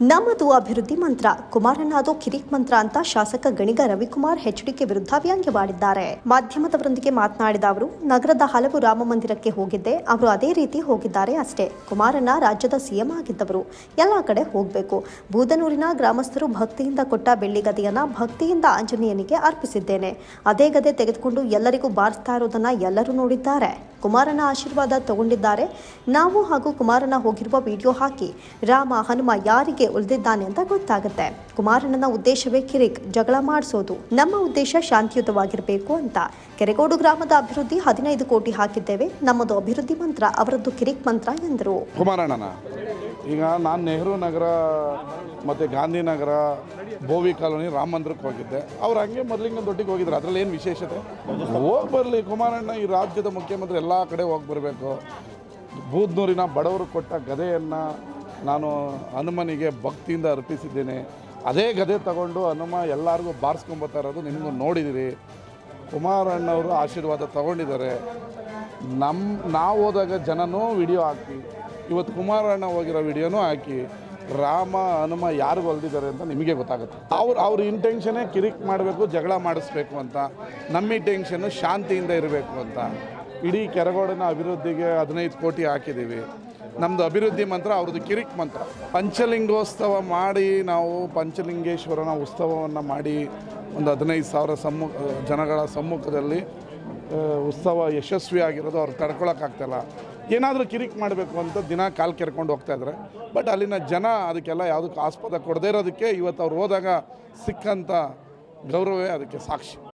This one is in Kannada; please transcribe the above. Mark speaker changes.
Speaker 1: ನಮ್ಮದು ಅಭಿವೃದ್ಧಿ ಮಂತ್ರ, ಕುಮಾರನಾದೋ ಕಿರಿಕ್ ಮಂತ್ರ ಅಂತ ಶಾಸಕ ಗಣಿಗ ರವಿಕುಮಾರ್ ಹೆಚ್ಡಿಕೆ ವಿರುದ್ಧ ವ್ಯಂಗ್ಯವಾಡಿದ್ದಾರೆ. ಮಾಧ್ಯಮದವರೊಂದಿಗೆ ಮಾತನಾಡಿದ ಅವರು, ನಗರದ ಹಲವು ರಾಮ ಮಂದಿರಕ್ಕೆ ಹೋಗಿದ್ದೆ, ಅವರು ಅದೇ ರೀತಿ ಹೋಗಿದ್ದಾರೆ ಅಷ್ಟೇ. ಕುಮಾರಣ್ಣ ರಾಜ್ಯದ ಸಿಎಂ ಆಗಿದ್ದವರು, ಎಲ್ಲ ಕಡೆ ಹೋಗಬೇಕು. ಬೂದನೂರಿನ ಗ್ರಾಮಸ್ಥರು ಭಕ್ತಿಯಿಂದ ಕೊಟ್ಟ ಬೆಳ್ಳಿ ಗದೆಯನ್ನ ಭಕ್ತಿಯಿಂದ ಆಂಜನೇಯನಿಗೆ ಅರ್ಪಿಸಿದ್ದೇನೆ. ಅದೇ ಗದೆ ತೆಗೆದುಕೊಂಡು ಎಲ್ಲರಿಗೂ ಬಾರಿಸ್ತಾ ಇರೋದನ್ನ ಎಲ್ಲರೂ ನೋಡಿದ್ದಾರೆ. ಕುಮಾರನ ಆಶೀರ್ವಾದ ತಗೊಂಡಿದ್ದಾರೆ. ನಾವು ಹಾಗೂ ಕುಮಾರನ ಹೋಗಿರುವ ವಿಡಿಯೋ ಹಾಕಿ ರಾಮ ಹನುಮ ಯಾರಿಗೆ ಉಳಿದಿದ್ದಾನೆ ಅಂತ ಗೊತ್ತಾಗುತ್ತೆ. ಕುಮಾರಣ್ಣನ ಉದ್ದೇಶವೇ ಕಿರಿಕ್, ಜಗಳ ಮಾಡಿಸೋದು. ನಮ್ಮ ಉದ್ದೇಶ ಶಾಂತಿಯುತವಾಗಿರಬೇಕು ಅಂತ. ಕೆರೆಗೋಡು ಗ್ರಾಮದ ಅಭಿವೃದ್ಧಿ ಹದಿನೈದು ಕೋಟಿ ಹಾಕಿದ್ದೇವೆ. ನಮ್ಮದು ಅಭಿವೃದ್ಧಿ ಮಂತ್ರ, ಅವರದ್ದು ಕಿರಿಕ್ ಮಂತ್ರ ಎಂದರು.
Speaker 2: ಕುಮಾರಣ್ಣನ ಈಗ ನಾನು ನೆಹರು ನಗರ ಮತ್ತು ಗಾಂಧಿನಗರ, ಬೋವಿ ಕಾಲೋನಿ ರಾಮ ಮಂದಿರಕ್ಕೆ ಹೋಗಿದ್ದೆ. ಅವ್ರು ಹಂಗೆ ಮೊದಲಿಂಗ ದೊಡ್ಡಿಗೆ ಹೋಗಿದ್ರು. ಅದರಲ್ಲಿ ಏನು ವಿಶೇಷತೆ? ಹೋಗಿ ಬರಲಿ ಕುಮಾರಣ್ಣ, ಈ ರಾಜ್ಯದ ಮುಖ್ಯಮಂತ್ರಿ ಎಲ್ಲ ಕಡೆ ಹೋಗಿ ಬರಬೇಕು. ಬೂದ್ನೂರಿನ ಬಡವರು ಕೊಟ್ಟ ಗದೆಯನ್ನು ನಾನು ಹನುಮನಿಗೆ ಭಕ್ತಿಯಿಂದ ಅರ್ಪಿಸಿದ್ದೇನೆ. ಅದೇ ಗದೆ ತಗೊಂಡು ಹನುಮ ಎಲ್ಲರಿಗೂ ಬಾರಿಸ್ಕೊಂಬತ್ತಾ ಇರೋದು ನಿಮಗೂ ನೋಡಿದಿರಿ. ಕುಮಾರಣ್ಣವರು ಆಶೀರ್ವಾದ ತಗೊಂಡಿದ್ದಾರೆ. ನಮ್ಮ ನಾವು ಹೋದಾಗ ಜನನೂ ವಿಡಿಯೋ ಹಾಕಿ ಇವತ್ತು ಕುಮಾರಣ್ಣ ಹೋಗಿರೋ ವಿಡಿಯೋನೂ ಹಾಕಿ, ರಾಮ, ಹನುಮ ಯಾರು ಹೊಲ್ದಿದ್ದಾರೆ ಅಂತ ನಿಮಗೆ ಗೊತ್ತಾಗುತ್ತೆ. ಅವ್ರು ಅವ್ರ ಇಂಟೆನ್ಷನೇ ಕಿರಿಕ್ ಮಾಡಬೇಕು, ಜಗಳ ಮಾಡಿಸ್ಬೇಕು ಅಂತ, ನಮ್ಮ ಇಂಟೆನ್ಷನ್ನು ಶಾಂತಿಯಿಂದ ಇರಬೇಕು ಅಂತ. ಇಡೀ ಕೆರಗೋಡನ ಅಭಿವೃದ್ಧಿಗೆ ಹದಿನೈದು ಕೋಟಿ ಹಾಕಿದ್ದೀವಿ. ನಮ್ಮದು ಅಭಿವೃದ್ಧಿ ಮಂತ್ರ, ಅವ್ರದ್ದು ಕಿರಿಕ್ ಮಂತ್ರ. ಪಂಚಲಿಂಗೋತ್ಸವ ಮಾಡಿ ನಾವು ಪಂಚಲಿಂಗೇಶ್ವರನ ಉತ್ಸವವನ್ನು ಮಾಡಿ ಒಂದು ಹದಿನೈದು ಸಾವಿರ ಸಮ್ಮು, ಜನಗಳ ಸಮ್ಮುಖದಲ್ಲಿ ಉತ್ಸವ ಉತ್ಸವ ಯಶಸ್ವಿಯಾಗಿರೋದು ಅವ್ರು ತಡ್ಕೊಳಕ್ಕಾಗ್ತಾಯಿಲ್ಲ ಏನಾದರೂ ಕಿರಿಕ್ ಮಾಡಬೇಕು ಅಂತ ದಿನ ಕಾಲು ಕೆರ್ಕೊಂಡು ಹೋಗ್ತಾ ಇದ್ದಾರೆ ಬಟ್ ಅಲ್ಲಿನ ಜನ ಅದಕ್ಕೆಲ್ಲ ಯಾವುದಕ್ಕೆ ಆಸ್ಪದ ಕೊಡದೇ ಇರೋದಕ್ಕೆ ಇವತ್ತು ಅವ್ರು ಹೋದಾಗ ಸಿಕ್ಕಂಥ ಗೌರವವೇ ಅದಕ್ಕೆ ಸಾಕ್ಷಿ.